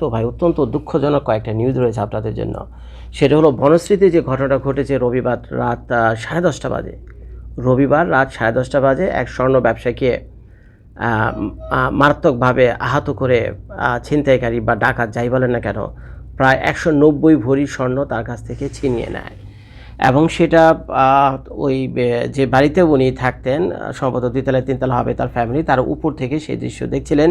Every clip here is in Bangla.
তো ভাই, অত্যন্ত দুঃখজনক কয়েকটা নিউজ রয়েছে আপনাদের জন্য। সেটা হলো, বনশ্রীতে যে ঘটনাটা ঘটেছে রবিবার রাত সাড়ে দশটা বাজে। রবিবার রাত সাড়ে দশটা বাজে এক স্বর্ণ ব্যবসায়ীকে মারাত্মকভাবে আহত করে ছিনতাইকারী বা ডাকাত যাই বলেন না কেন, প্রায় একশো নব্বই ভরি স্বর্ণ তার কাছ থেকে ছিনিয়ে নেয়। এবং সেটা ওই যে বাড়িতে উনি থাকতেন, সম্ভবত দ্বিতলায় তিনতলা হবে তার ফ্যামিলি তার উপর থেকে সেই দৃশ্য দেখছিলেন।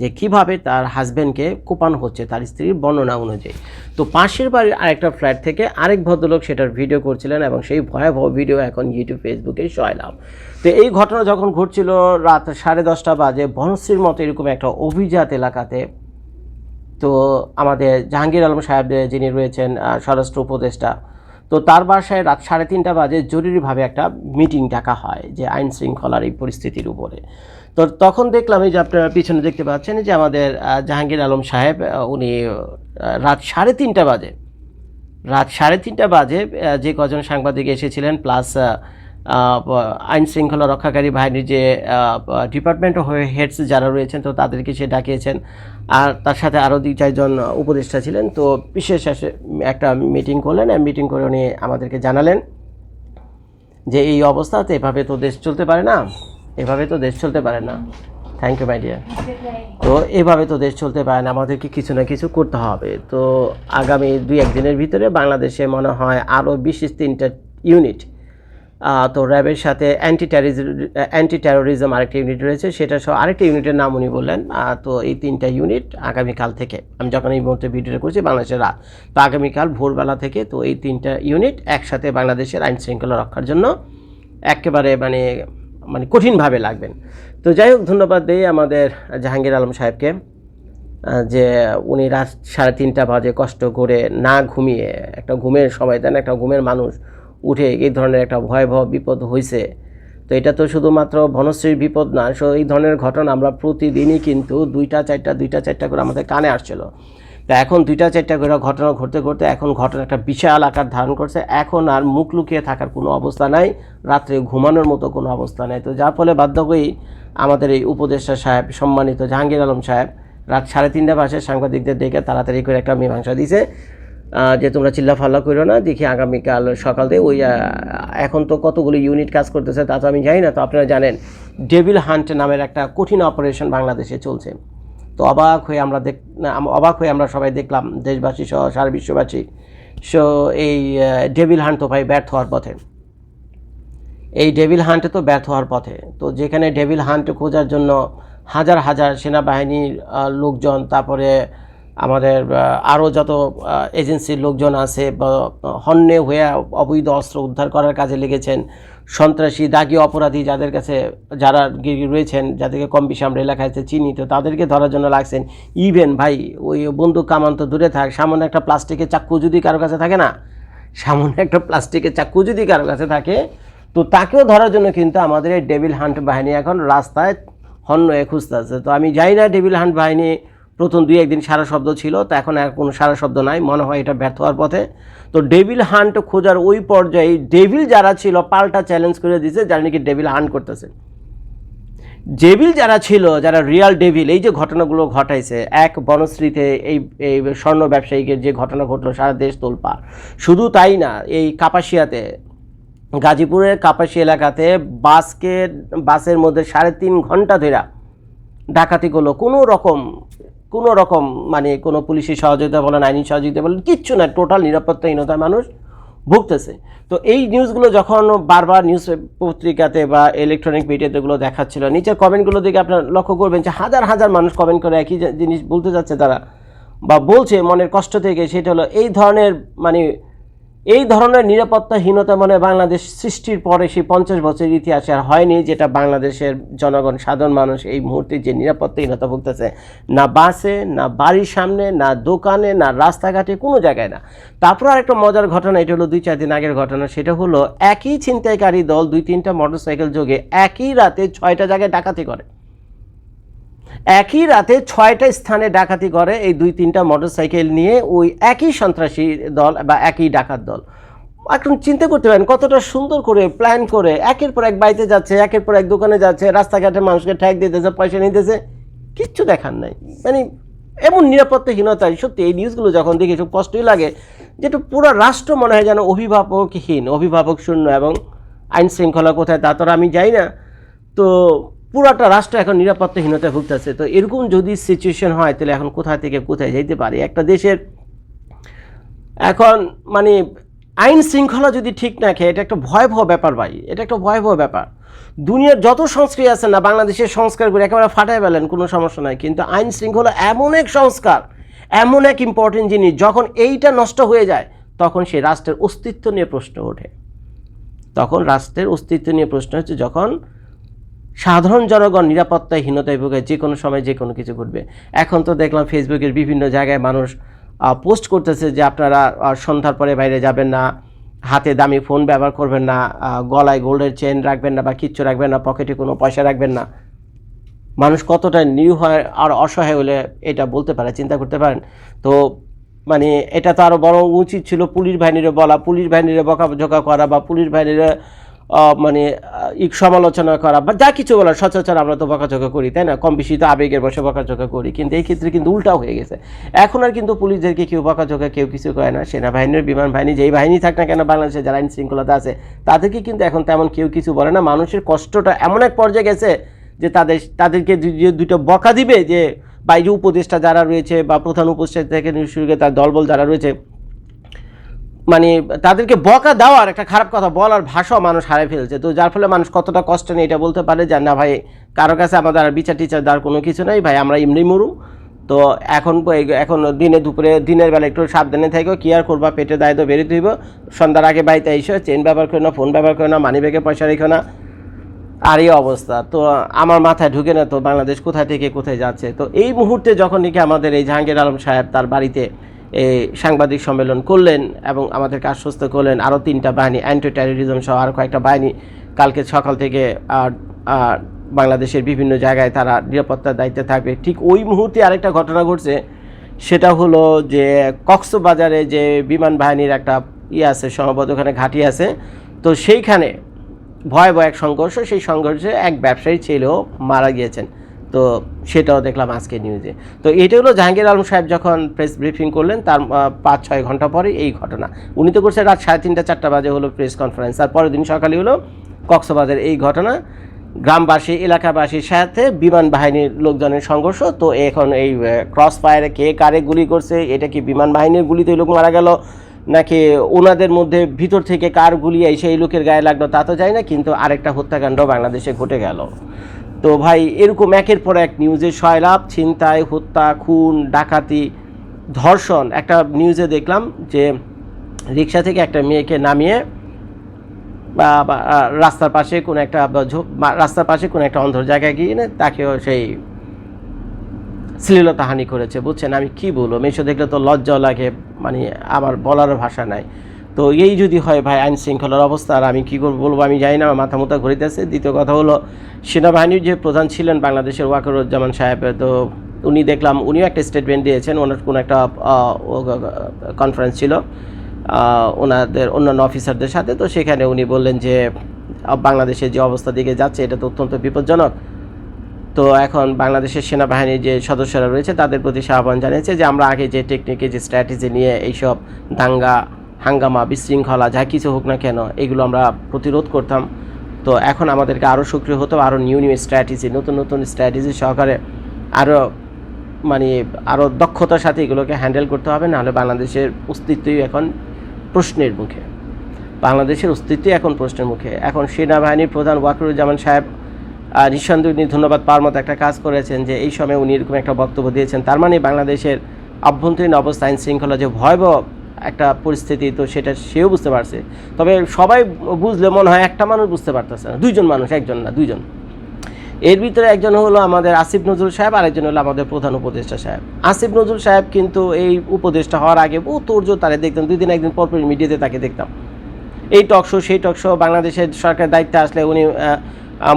যে কীভাবে তার হাজব্যান্ডকে কোপানো হচ্ছে তার স্ত্রীর বর্ণনা অনুযায়ী। তো পাশের বাড়ির আরেকটা ফ্ল্যাট থেকে আরেক ভদ্রলোক সেটার ভিডিও করছিলেন এবং সেই ভয়াবহ ভিডিও এখন ইউটিউব ফেসবুকে শয়লাম তো এই ঘটনা যখন ঘটছিল রাত সাড়ে দশটা বাজে, বনশ্রীর মতো এরকম একটা অভিজাত এলাকাতে, তো আমাদের জাহাঙ্গীর আলম সাহেব, যিনি রয়েছেন স্বরাষ্ট্র উপদেষ্টা তো তার বাসায় রাত সাড়ে তিনটা বাজে জরুরিভাবে একটা মিটিং ডাকা হয় যে আইন শৃঙ্খলার এই পরিস্থিতির উপরে। তো তখন দেখলাম এই যে আপনারা পিছনে দেখতে পাচ্ছেন যে আমাদের জাহাঙ্গীর আলম সাহেব উনি রাত সাড়ে তিনটা বাজে। রাত সাড়ে তিনটা বাজে যে কজন সাংবাদিক এসেছিলেন প্লাস আইন শৃঙ্খলা রক্ষাকারী বাহিনীর যে ডিপার্টমেন্ট হয়ে হেডস যারা রয়েছেন, তো তাদেরকে সে ডাকিয়েছেন। আর তার সাথে আরও দুই, চারজন উপদেষ্টা ছিলেন। তো বিশেষ একটা মিটিং করলেন মিটিং করে উনি আমাদেরকে জানালেন যে এই অবস্থাতে এভাবে তো দেশ চলতে পারে না, এভাবে তো দেশ চলতে পারে না। থ্যাংক ইউ মাই ডিয়ার তো এভাবে তো দেশ চলতে পারে না, আমাদেরকে কিছু না কিছু করতে হবে। তো আগামী দুই, একদিনের ভিতরে বাংলাদেশে মনে হয় আরও বিশেষ তিনটা ইউনিট তো র্যাবের সাথে অ্যান্টি টেরিজম অ্যান্টি টেরোরিজম আরেকটা ইউনিট রয়েছে, সেটা সহ আরেকটা ইউনিটের নাম উনি বললেন। তো এই তিনটা ইউনিট আগামীকাল থেকে, আমি যখন এই মুহূর্তে ভিডিওটা করছি, বাংলাদেশের রাত। তো আগামীকাল ভোরবেলা থেকে তো এই তিনটা ইউনিট একসাথে বাংলাদেশের আইন শৃঙ্খলা রক্ষার জন্য একেবারে মানে মানে কঠিনভাবে লাগবেন। তো যাই হোক, ধন্যবাদ দিই আমাদের জাহাঙ্গীর আলম সাহেবকে যে উনি রাত সাড়ে তিনটা বাজে কষ্ট করে না ঘুমিয়ে, একটা ঘুমের সময় দেন, একটা ঘুমের মানুষ উঠে এই ধরনের একটা ভয়াবহ বিপদ হয়েছে তো এটা তো শুধুমাত্র বনশ্রীর বিপদ না, সো এই ধরনের ঘটনা আমরা প্রতিদিনই কিন্তু দুইটা, চারটা দুইটা, চারটা করে আমাদের কানে আসছিল। তা এখন দুইটা, চারটা করে ঘটনা ঘটতে ঘটতে এখন ঘটনা একটা বিশাল আকার ধারণ করছে। এখন আর মুখ লুকিয়ে থাকার কোনো অবস্থা নাই, রাত্রে ঘুমানোর মতো কোনো অবস্থা নাই। তো যার ফলে বাধ্য হয়েই আমাদের এই উপদেষ্টা সাহেব, সম্মানিত জাহাঙ্গীর আলম সাহেব, রাত সাড়ে তিনটা বাজে সাংবাদিকদের ডেকে তাড়াতাড়ি করে একটা মীমাংসা দিছে যে তোমরা চিল্লা ফাল্লা করো না, দেখি আগামীকাল সকাল ওই এখন তো কতগুলো ইউনিট কাজ করতেছে তা তো আমি জানি না, তো আপনারা জানেন ডেভিল হান্ট নামের একটা কঠিন অপারেশন বাংলাদেশে চলছে। তো অবাক হয়ে আমরা দেখ অবাক হয়ে আমরা সবাই দেখলাম, দেশবাসী সহ সারা বিশ্ববাসী। সো এই ডেভিল হান্ট তো ভাই ব্যর্থ হওয়ার পথে। এই ডেভিল হান্টে তো ব্যর্থ হওয়ার পথে। তো যেখানে ডেভিল হান্ট খোঁজার জন্য হাজার হাজার সেনাবাহিনীর লোকজন, তারপরে আমাদের আরও যত এজেন্সির লোকজন আছে হন্যে হয়ে অবৈধ অস্ত্র উদ্ধার করার কাজে লেগেছেন, সন্ত্রাসী, দাগি অপরাধী যাদের কাছে, যারা রয়েছেন, যাদেরকে কম বেশি আমরা এলাকায় চিনি, তো তাদেরকে ধরার জন্য লাগছেন। ইভেন ভাই, ওই বন্দুক কামান তো দূরে থাক সামান্য একটা প্লাস্টিকের চাক্কু যদি কারও কাছে থাকে না সামান্য একটা প্লাস্টিকের চাক্কু যদি কারও কাছে থাকে, তো তাকেও ধরার জন্য কিন্তু আমাদের এই ডেভিল হান্ট বাহিনী এখন রাস্তায় হন্য হয়ে খুঁজতেছে তো আমি জানি না ডেভিল হান্ট বাহিনী প্রথম দুই একদিন সারা শব্দ ছিল, তো এখন আর কোনো সারা শব্দ নাই, মনে হয় এটা ব্যর্থ হওয়ার পথে। তো ডেভিল হান্ট খোঁজার ওই পর্যায়ে ডেভিল যারা ছিল পাল্টা চ্যালেঞ্জ করে দিয়েছে, যারা নাকি ডেভিল হান্ট করতেছে। ডেভিল যারা ছিল, যারা রিয়াল ডেভিল, এই যে ঘটনাগুলো ঘটাইছে, এক বনশ্রীতে এই এই স্বর্ণ ব্যবসায়ীকে যে ঘটনা ঘটলো, সারা দেশ তোলপা শুধু তাই না, এই কাপাসিয়াতে, গাজীপুরের কাপাসি এলাকাতে বাসকে, বাসের মধ্যে সাড়ে তিন ঘণ্টা ধরে ডাকাতি করল। কোনো রকম কোনো রকম মানে কোনো পুলিশের সহযোগিতা বলেন, আইনি সহযোগিতা বলেন, কিচ্ছু না টোটাল নিরাপত্তাহীনতায় মানুষ ভুগতেছে। তো এই নিউজগুলো যখন বারবার নিউজ পত্রিকাতে বা ইলেকট্রনিক মিডিয়াতে এগুলো দেখাচ্ছিল, নিচের কমেন্টগুলো দিকে আপনার লক্ষ্য করবেন যে হাজার হাজার মানুষ কমেন্ট করে একই জিনিস বলতে যাচ্ছে তারা, বা বলছে মনের কষ্ট থেকে, সেটা হলো এই ধরনের মানে এই ধরনের নিরাপত্তাহীনতা মানে বাংলাদেশ সৃষ্টির পরে সেই পঞ্চাশ বছরের ইতিহাসে আর হয়নি, যেটা বাংলাদেশের জনগণ, সাধারণ মানুষ এই মুহূর্তে যে নিরাপত্তাহীনতা ভুগতেছে। না বাসে, না বাড়ির সামনে, না দোকানে, না রাস্তাঘাটে, কোনো জায়গায় না। তারপর আরেকটা মজার ঘটনা, এটা হলো দুই, চার দিন আগের ঘটনা, সেটা হলো একই ছিনতাইকারী দল দুই, তিনটা মোটরসাইকেল যোগে একই রাতে ছয়টা জায়গায় ডাকাতি করে। একই রাতে ছয়টা স্থানে ডাকাতি করে এই দুই তিনটা মোটরসাইকেল নিয়ে ওই একই সন্ত্রাসী দল বা একই ডাকাত দল। এখন চিন্তা করতে পারেন, কতটা সুন্দর করে প্ল্যান করে একের পর এক বাড়িতে যাচ্ছে, একের পর এক দোকানে যাচ্ছে, রাস্তাঘাটে মানুষকে ঠ্যাক দিতেছে, পয়সা নিতেছে, কিচ্ছু দেখার নাই। মানে এমন নিরাপত্তাহীনতায়, সত্যি এই নিউজগুলো যখন দেখি, খুব কষ্টই লাগে যে একটু পুরো রাষ্ট্র মনে হয় যেন অভিভাবকহীন, অভিভাবক শূন্য এবং আইন শৃঙ্খলা কোথায় তা তো আমি যাই না। তো পুরাটা রাষ্ট্র এখন নিরাপত্তাহীনতায় ভুগতেছে। তো এরকম যদি সিচুয়েশন হয়, তাহলে এখন কোথা থেকে কোথায় যেতে পারে? একটা দেশের এখন মানে আইন শৃঙ্খলা যদি ঠিক না খেয়ে, এটা একটা ভয়াবহ ব্যাপার ভাই। এটা একটা ভয়াবহ ব্যাপার। দুনিয়ার যত সংস্কৃতি আছে না, বাংলাদেশের সংস্কারগুলো একেবারে ফাটায় ফেলেন, কোনো সমস্যা নাই। কিন্তু আইন শৃঙ্খলা এমন এক সংস্কার, এমন এক ইম্পর্টেন্ট জিনিস, যখন এইটা নষ্ট হয়ে যায়, তখন সেই রাষ্ট্রের অস্তিত্ব নিয়ে প্রশ্ন ওঠে। তখন রাষ্ট্রের অস্তিত্ব নিয়ে প্রশ্ন হচ্ছে, যখন সাধারণ জনগণ নিরাপত্তাহীনতায় ভোগে যে কোনো সময় যে কোনো কিছু ঘটবে। এখন তো দেখলাম ফেসবুকের বিভিন্ন জায়গায় মানুষ পোস্ট করতেছে যে আপনারা সন্ধ্যার পরে বাইরে যাবেন না, হাতে দামি ফোন ব্যবহার করবেন না গলায় গোল্ডের চেন রাখবেন না বা কিচ্ছু রাখবেন না পকেটে কোনো পয়সা রাখবেন না। মানুষ কতটা নিরীহ আর অসহায় হলে এটা বলতে পারে, চিন্তা করতে পারেন? তো মানে এটা তো আরও বড় উচিত ছিল পুলিশ বাহিনীরে বলা, পুলিশ বাহিনীরে বকাঝোকা করা বা পুলিশ বাহিনীরে মানে সমালোচনা করা বা যা কিছু বলার, সচরাচর আমরা তো বকাঝোকা করি, তাই না? কম বেশি তো আবেগের বসে বকাঝোকা করি, কিন্তু এই ক্ষেত্রে কিন্তু উল্টাও হয়ে গেছে। এখন আর কিন্তু পুলিশদেরকে কেউ বকাঝোকা, কেউ কিছু করে না। সেনাবাহিনীর, বিমান বাহিনী, যেই বাহিনী থাক না কেন, বাংলাদেশে যারা আইন শৃঙ্খলাতে আছে, তাদেরকে কিন্তু এখন তেমন কেউ কিছু বলে না। মানুষের কষ্টটা এমন এক পর্যায়ে গেছে যে তাদের, তাদেরকে দুটো বকা দিবে যে বাইরে উপদেষ্টা যারা রয়েছে বা প্রধান উপদেষ্টা থেকে শুরু করে তার দলবল যারা রয়েছে মানে তাদেরকে বকা দেওয়ার একটা খারাপ কথা বলার ভাষাও মানুষ হারিয়ে ফেলছে। তো যার ফলে মানুষ কতটা কষ্ট নেই এটা বলতে পারে যে, না ভাই, কারও কাছে আমাদের আর বিচার টিচার দেওয়ার কোনো কিছু নেই, ভাই, আমরা এমনি মরুম তো এখন এখন দিনে দুপুরে, দিনের বেলা একটু সাবধানে থাকো, কি আর করবা, পেটে দায় তো বেরোতে হইব। সন্ধ্যার আগে বাড়িতে এসো চেন ব্যবহার করো না, ফোন ব্যবহার করো না, মানি ব্যাগে পয়সা রেখো না। আর এই অবস্থা। তো আমার মাথায় ঢুকে না তো বাংলাদেশ কোথায় থেকে কোথায় যাচ্ছে? তো এই মুহূর্তে যখন নাকি আমাদের এই জাহাঙ্গীর আলম সাহেব তার বাড়িতে সাংবাদিক সম্মেলন করলেন এবং আমাদেরকে আশ্বস্ত করলেন। আরও তিনটা বাহিনী অ্যান্টি টেরোরিজম সহ আরও কয়েকটা বাহিনী কালকে সকাল থেকে বাংলাদেশের বিভিন্ন জায়গায় তারা নিরাপত্তার দায়িত্বে থাকবে। ঠিক ওই মুহূর্তে আরেকটা ঘটনা ঘটছে। সেটা হলো যে কক্সবাজারে যে বিমান বাহিনীর একটা ইয়ে আছে সম্ভবত ওখানে ঘাঁটি আছে। তো সেইখানে ভয়াবহ এক সংঘর্ষ, সেই সংঘর্ষে এক ব্যবসায়ী ছেলেও মারা গিয়েছেন। তো সেটাও দেখলাম আজকে নিউজে তো এটা হলো জাহাঙ্গীর আলম সাহেব যখন প্রেস ব্রিফিং করলেন, তার পাঁচ, ছয় ঘণ্টা পরে এই ঘটনা। উনি তো করছে রাত সাড়ে তিনটা, চারটা বাজে হলো প্রেস কনফারেন্স আর পরের দিন সকালে হলো কক্সবাজার এই ঘটনা। গ্রামবাসী এলাকাবাসীর সাথে বিমান বাহিনীর লোকজনের সংঘর্ষ। তো এখন এই ক্রস ফায়ারে কে কারে গুলি করছে, এটা কি বিমান বাহিনীর গুলিতে লোক মারা গেল? নাকি ওনাদের মধ্যে ভিতর থেকে কার গুলি এসে এই লোকের গায়ে লাগল তা তো যায় না, কিন্তু আরেকটা হত্যাকাণ্ড বাংলাদেশে ঘটে গেল। তো ভাই, এরকম একের পর এক নিউজে সয়লাভ ছিনতাই, হত্যা, খুন, ডাকাতি, ধর্ষণ একটা নিউজে দেখলাম যে রিক্সা থেকে একটা মেয়েকে নামিয়ে বা রাস্তার পাশে কোনো একটা রাস্তার পাশে কোনো একটা অন্ধর জায়গায় গিয়ে তাকেও সেই শ্লীলতাহানি করেছে। বুঝছেন? আমি কি বলব? মেশো দেখলে তো লজ্জাও লাগে। মানে আমার বলার ভাষা নাই। তো এই যদি হয় ভাই আইন শৃঙ্খলার অবস্থা, আর আমি কী করব বলব? আমি জানি না, আমার মাথা মুথা ঘুরিতেছে দ্বিতীয় কথা হলো, সেনাবাহিনীর যে প্রধান ছিলেন বাংলাদেশের ওয়াকরুজ্জামান সাহেব, তো উনি দেখলাম, উনিও একটা স্টেটমেন্ট দিয়েছেন, ওনার কোনো একটা কনফারেন্স ছিল ওনাদের অন্যান্য অফিসারদের সাথে। তো সেখানে উনি বললেন যে বাংলাদেশের যে অবস্থা দিকে যাচ্ছে, এটা তো অত্যন্ত বিপজ্জনক। তো এখন বাংলাদেশের সেনাবাহিনীর যে সদস্যরা রয়েছে, তাদের প্রতি আহ্বান জানিয়েছে যে, আমরা আগে যে টেকনিকে যে স্ট্র্যাটেজি নিয়ে এইসব দাঙ্গা হাঙ্গামা, বিশৃঙ্খলা, যা কিছু হোক না কেন, এগুলো আমরা প্রতিরোধ করতাম। তো এখন আমাদেরকে আরও সক্রিয় হতো আরও নিউ নিউ স্ট্র্যাটেজি নতুন নতুন স্ট্র্যাটেজি সহকারে আরও মানে আরও দক্ষতার সাথে এগুলোকে হ্যান্ডেল করতে হবে, নাহলে বাংলাদেশের অস্তিত্বই এখন প্রশ্নের মুখে। বাংলাদেশের অস্তিত্বই এখন প্রশ্নের মুখে। এখন সেনাবাহিনীর প্রধান ওয়াকিরুজ্জামান সাহেব নিঃসন্দেহে উনি ধন্যবাদ পাওয়ার মতো একটা কাজ করেছেন যে এই সময় উনি এরকম একটা বক্তব্য দিয়েছেন। তার মানে বাংলাদেশের আভ্যন্তরীণ অবস্থা, আইন শৃঙ্খলা যে ভয়াবহ একটা পরিস্থিতি, তো সেটা সেও বুঝতে পারছে। তবে সবাই বুঝলে মনে হয় একটা মানুষ বুঝতে পারতেছে না। দুইজন মানুষ, একজন না, দুইজন। এর ভিতরে একজন হলো আমাদের আসিফ নজরুল সাহেব আর একজন হলো আমাদের প্রধান উপদেষ্টা সাহেব। আসিফ নজরুল সাহেব কিন্তু এই উপদেষ্টা হওয়ার আগে বহু তোর্য তারে দেখতাম, দুই দিন একদিন পরপর মিডিয়াতে তাকে দেখতাম। এই টক শো সেই টক শো বাংলাদেশের সরকার দায়িত্বে আসলে উনি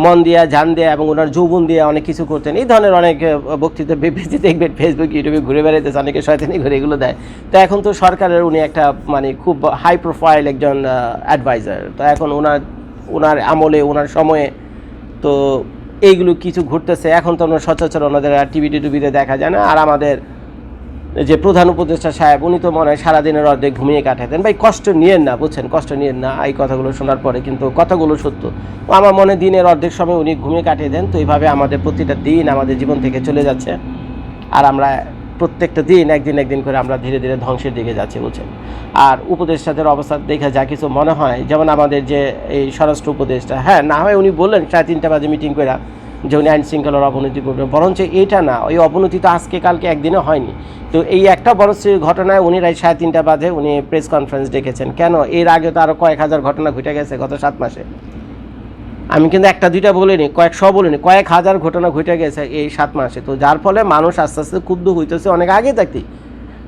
মন দিয়া, জান দেয়া এবং ওনার যৌবন দিয়ে অনেক কিছু করতেন। এই ধরনের অনেক বক্তৃতা বিবৃতি দেখবেন ফেসবুক ইউটিউবে ঘুরে বেড়াইতেছে অনেকে শয়তানি ঘুরে এগুলো দেয়। তো এখন তো সরকারের উনি একটা মানে খুব হাই প্রোফাইল একজন অ্যাডভাইজার তো এখন ওনার ওনার আমলে, ওনার সময়ে তো এইগুলো কিছু ঘুরতেছে। এখন তো ওনার সচরাচর ওনাদের আর টিভি টিভিতে দেখা যায় না। আর আমাদের যে প্রধান উপদেষ্টা সাহেব, উনি তো মনে হয় সারাদিনের অর্ধেক ঘুমিয়ে কাটাতেন। ভাই, কষ্ট নিয়েন না, বুঝছেন? কষ্ট নিয়েন না। এই কথাগুলো শোনার পরে কিন্তু কথাগুলো সত্য। আমার মনে দিনের অর্ধেক সময় উনি ঘুমিয়ে কাটিয়ে দেন। তো এইভাবে আমাদের প্রতিটা দিন আমাদের জীবন থেকে চলে যাচ্ছে। আর আমরা প্রত্যেকটা দিন, একদিন একদিন করে আমরা ধীরে ধীরে ধ্বংসের দিকে যাচ্ছি, বুঝছেন? আর উপদেষ্টাদের অবস্থা দেখে যা কিছু মনে হয়? যেমন আমাদের যে এই স্বরাষ্ট্র উপদেষ্টা হ্যাঁ না হয় উনি বললেন, সাড়ে তিনটা বাজে মিটিং করে যে উনি আইন শৃঙ্খলার অবনতি করবেন বরঞ্চ এইটা না, ওই অবনতি তো আজকে, কালকে একদিনে হয়নি। তো এই একটা বনশ্রীর ঘটনায় উনি রায় সাড়ে তিনটা বাজে উনি প্রেস কনফারেন্স ডেকেছেন। কেন? এর আগে তো আরও কয়েক হাজার ঘটনা ঘটে গেছে গত সাত মাসে। আমি কিন্তু একটা, দুইটা বলিনি কয়েকশো বলিনি, কয়েক হাজার ঘটনা ঘটে গেছে এই সাত মাসে। তো যার ফলে মানুষ আস্তে আস্তে ক্ষুব্ধ হইতেছে অনেক আগে থাকতেই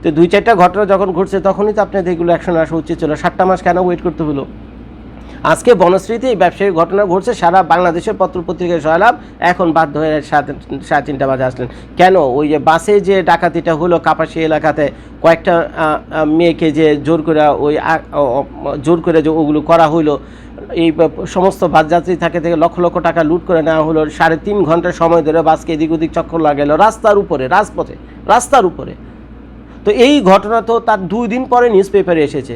তো দুই চারটা ঘটনা যখন ঘটছে তখনই তো আপনাদের এগুলো অ্যাকশন আসা উচিত ছিল। সাতটা মাস কেন ওয়েট করতে হলো? আজকে বনশ্রীতে এই ব্যবসায়িক ঘটনা ঘটছে। সারা বাংলাদেশের পত্র পত্রিকায় সয়লাভ। এখন বাধ্য হয়ে সাড়ে তিনটা বাজে আসলেন। কেন? ওই যে বাসে যে ডাকাতিটা হলো কাপাসি এলাকাতে, কয়েকটা মেয়েকে যে জোর করে ওই জোর করে যে ওগুলো করা হইল, এই সমস্ত বাস যাত্রী থাকে থেকে লক্ষ লক্ষ টাকা লুট করে নেওয়া হলো। সাড়ে তিন ঘণ্টা সময় ধরে বাসকে এদিক ওদিক চক্কর লাগাইলো রাস্তার উপরে, রাজপথে, রাস্তার উপরে। তো এই ঘটনা তো তার দুই দিন পরে নিউজ পেপারে এসেছে।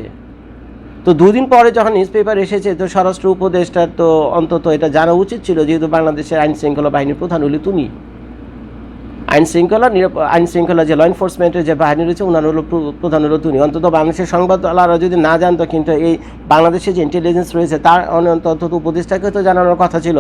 তো দুদিন পরে যখন নিউজ পেপার এসেছে, তো স্বরাষ্ট্র উপদেষ্টার তো অন্তত এটা জানা উচিত ছিল যেহেতু বাংলাদেশের আইন শৃঙ্খলা বাহিনীর প্রধান হলি তুমি। আইন শৃঙ্খলা আইন শৃঙ্খলা যে ল এনফোর্সমেন্টের যে বাহিনী রয়েছে ওনার হলো প্রধান হলো তুমি। অন্তত বাংলাদেশের সংবাদওয়ালারা যদি না জানতো কিন্তু এই বাংলাদেশের যে ইন্টেলিজেন্স রয়েছে, তার অন- অন্তত উপদেষ্টাকে তো জানানোর কথা ছিল।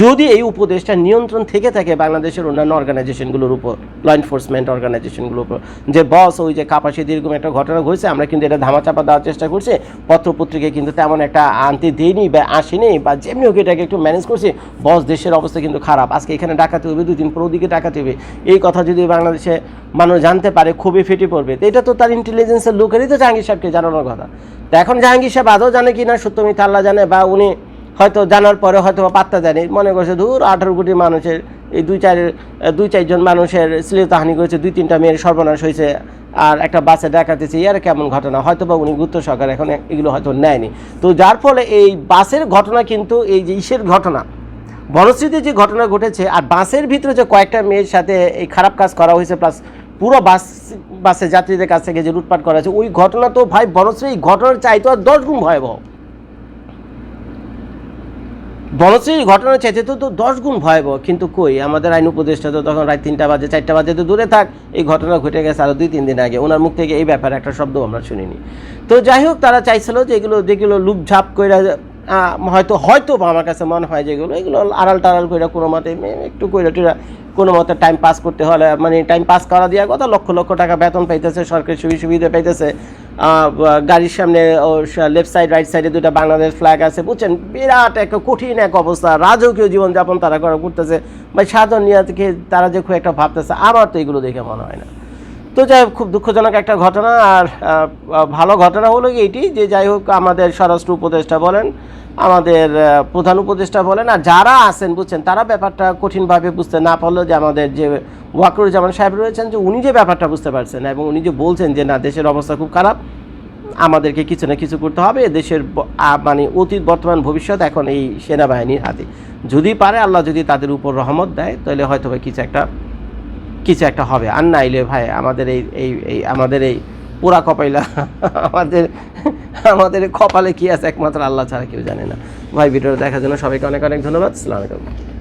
যদি এই উপদেশটা নিয়ন্ত্রণ থেকে থাকে বাংলাদেশের অন্যান্য অর্গানাইজেশনগুলোর উপর ল এনফোর্সমেন্ট অর্গানাইজেশনগুলোর উপর, যে বস ওই যে কাপাসি এরকম একটা ঘটনা ঘটেছে, আমরা কিন্তু এটা ধামাচাপা দেওয়ার চেষ্টা করছি। পত্রপত্রিকায় কিন্তু তেমন একটা আনতে দেয়নি বা আসেনি, বা যেমনি হোক এটাকে একটু ম্যানেজ করছি। বস দেশের অবস্থা কিন্তু খারাপ। আজকে এখানে ডাকাতে হবে, দুদিন পর ওদিকে ডাকাতে হবে। এই কথা যদি বাংলাদেশে মানুষ জানতে পারে, খুবই ফেটে পড়বে। এটা তো তার ইন্টেলিজেন্সের লোকেরই তো জাহাঙ্গীর সাহেবকে জানানোর কথা। তো এখন জাহাঙ্গীর সাহেব আদৌ জানে কি না সত্যমিথ্যা আল্লাহ জানে, বা উনি হয়তো জানার পরে হয়তো পাত্তা দেয়নি মনে করছে দূর আঠারো কোটি মানুষের এই দুই চার দুই চারজন মানুষের শ্লীলতাহানি করেছে, দুই তিনটা মেয়ের সর্বনাশ হয়েছে আর একটা বাসে ডাকাতেছে ইয়ার কেমন ঘটনা? হয়তো বা উনি গুরুত্ব সহকারে এখন এগুলো হয়তো নেয়নি। তো যার ফলে এই বাসের ঘটনা কিন্তু, এই যে ইসের ঘটনা, বনশ্রীতে যে ঘটনা ঘটেছে আর বাসের ভিতরে যে কয়েকটা মেয়ের সাথে এই খারাপ কাজ করা হয়েছে প্লাস পুরো বাস, বাসে যাত্রীদের কাছ থেকে যে লুটপাট করা হয়েছে, ওই ঘটনা তো ভাই বনশ্রী, এই ঘটনার চাইতো আর দশ গুণ ভয়াবহ। বনশ্রীর ঘটনা চাইতে তো দশ গুণ ভয়াবহ। কিন্তু কই, আমাদের আইন উপদেষ্টা তো তখন রাত তিনটা বাজে, চারটা বাজে তো দূরে থাক। এই ঘটনা ঘটে গেছে আরও দুই, তিন দিন আগে। ওনার মুখ থেকে এই ব্যাপারে একটা শব্দ আমরা শুনিনি। তো যাই হোক, তারা চাইছিল যে এগুলো যেগুলো লুপঝাপ করে হয়তো হয়তো আমার কাছে মনে হয় যেগুলো এগুলো আড়াল টাড়াল করে কোনো মতে একটু করে টিরা কোনো মতে টাইম পাস করতে হলে মানে টাইম পাস করা দেওয়ার কথা, লক্ষ লক্ষ টাকা বেতন পাইতেছে, সরকারি সুবিধা পাইতেছে। গাড়ির সামনে লেফট সাইড রাইট সাইডে দুটা বাংলাদেশ ফ্ল্যাগ আছে, বুঝছেন? বিরাট একটা কঠিন এক অবস্থা, রাজকীয় জীবনযাপন তারা করা করতেছে। বা সাধারণ নিয়ে তারা যে খুব একটা ভাবতেছে, আমার তো এগুলো দেখে মনে হয় না। তো যাই খুব দুঃখজনক একটা ঘটনা আর ভালো ঘটনা হলো এইটি যে যাই হোক আমাদের স্বরাষ্ট্র উপদেষ্টা বলেন, আমাদের প্রধান উপদেষ্টা বলেন, আর যারা আছেন বুঝছেন, তারা ব্যাপারটা কঠিনভাবে বুঝতে না পারলেও যে আমাদের যে ওয়াকরুজ্জামান সাহেব রয়েছেন যে উনি যে ব্যাপারটা বুঝতে পারছেন এবং উনি যে বলছেন যে না, দেশের অবস্থা খুব খারাপ, আমাদেরকে কিছু না কিছু করতে হবে, দেশের মানে অতীত, বর্তমান, ভবিষ্যৎ, এখন এই সেনাবাহিনীর হাতে। যদি পারে, আল্লাহ যদি তাদের উপর রহমত দেয়, তাহলে হয়তো কিছু একটা কিছু একটা হবে। আর না এলে ভাই, আমাদের এই এই, আমাদের এই পুরা কপাইলা, আমাদের আমাদের কপালে কি আছে একমাত্র আল্লাহ ছাড়া কেউ জানে না। ভাই, ভিডিওটা দেখার জন্য সবাইকে অনেক অনেক ধন্যবাদ। সালাম আলাইকুম।